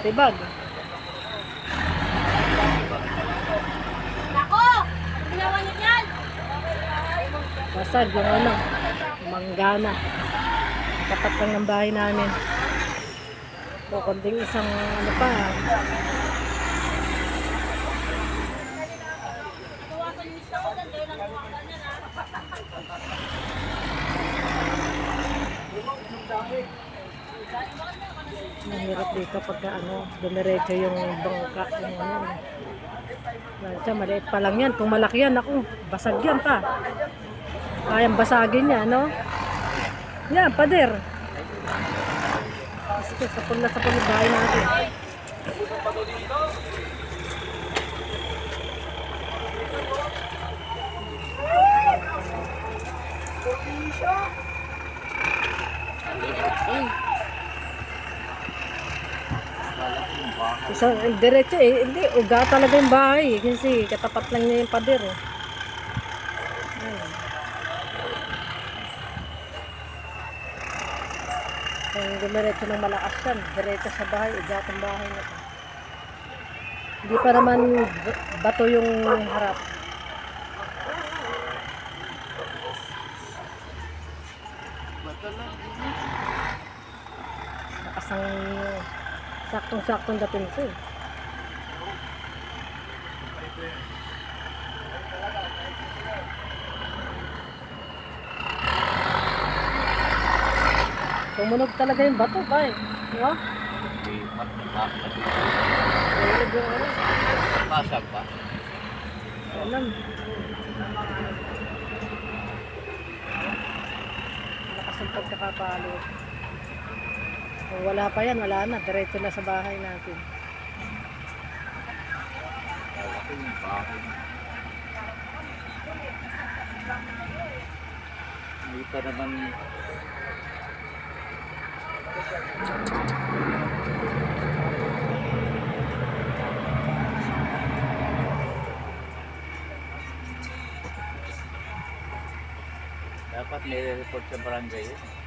Tibag. Nako! Ginawa niyo yan! Basag yung ano, manggana. Tapat lang ng bahay namin. O, kunding isang ano pa. Bawasan yung lista ko dyan. Gawin ang gawa ganyan ha. Mahirap dito pagka ano, dumiretso yung bangka. Yung ano. Siya, maliit pa lang yan. Kung malaki yan, ako, basag yan pa. Kayang basagin niya, no? Yan, pader. Sige, sapul na sapul yung bahay natin. Isa, diretso eh. Hindi, uga talaga yung bahay. eh. Kasi katapat lang niya yung pader eh. Ayan. Kung dumiretso ng malakas yan, diretso sa bahay, ugat ang bahay na to. Hindi pa naman bato yung harap. Lakas ang saktong-saktong dating ko eh. Tumunog talaga yung bato ba eh. Di ba? Tumunog yung ano. Pasag pa. Alam. Lakas ang pagkakapalo. Kung wala pa yan, wala na. Diretso na sa bahay natin. Hindi pa naman dapat nire-report sa barangay yun.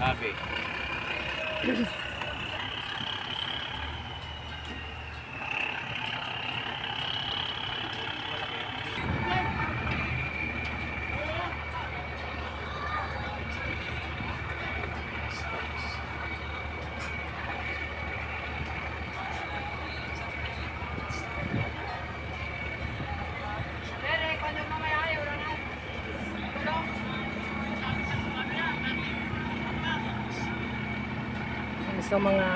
Ah, bem. Sa mga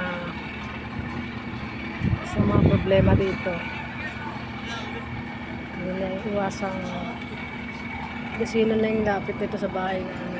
sa mga problema dito. Hindi na iwasang kasi sino na yung lapit dito sa bahay namin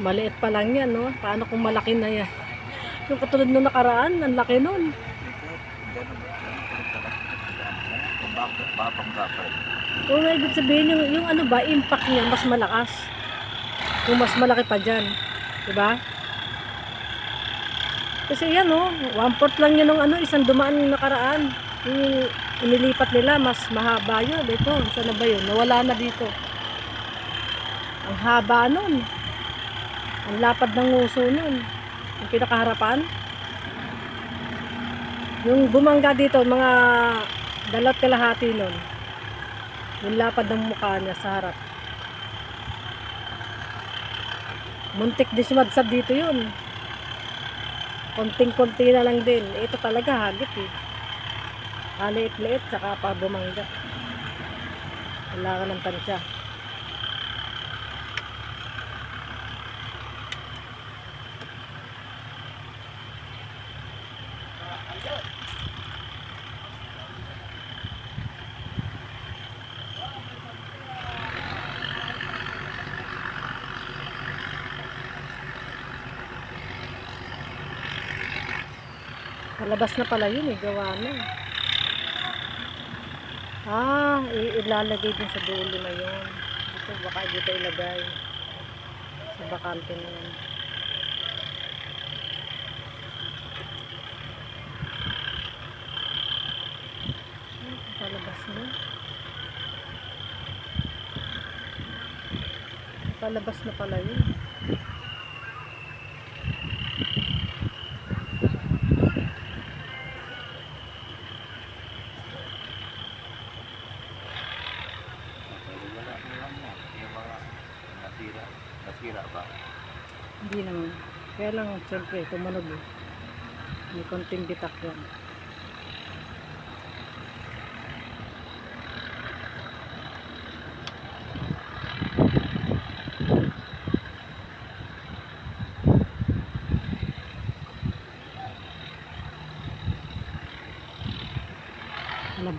Maliit pa lang yan, no? Paano kung malaki na yan? Yung katulad nung nakaraan, ang laki nun. Kung nga ibig sabihin, yung, yung ano ba, impact niya mas malakas. Kung mas malaki pa dyan. Diba? Kasi yan, no? One fourth lang yun ng ano, isang dumaan yung nakaraan. Yung inilipat nila, mas mahaba yun. Ito, saan na ba yun? Nawala na dito. Ang haba nun. Ang lapad ng nguso nun. Yung pinakaharapan. Yung bumangga dito, mga dalawat kalahati nun. Yung lapad ng mukha niya sa harap. Muntik din sumadsad dito yun. Konting-konti na lang din. Ito talaga hagit eh. Haliit-liit, saka pa bumangga. Wala ka ng tansya. Palabas na pala yun eh, gawa na. Ah, ilalagay din sa dulo na yun. Dito, baka dito ilagay. Sa bakante na yan. Ah, Palabas na. Palabas na pala yun. Hindi naman. Kaya lang, siyempre, tumunog eh. May konting bitak yan.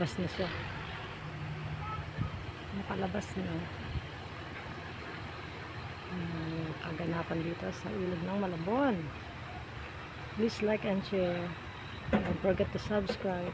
Labas na siya. Nakalabas na. Hmm, kaganapan dito sa ilog ng Malabon. Please like and share. Don't forget to subscribe.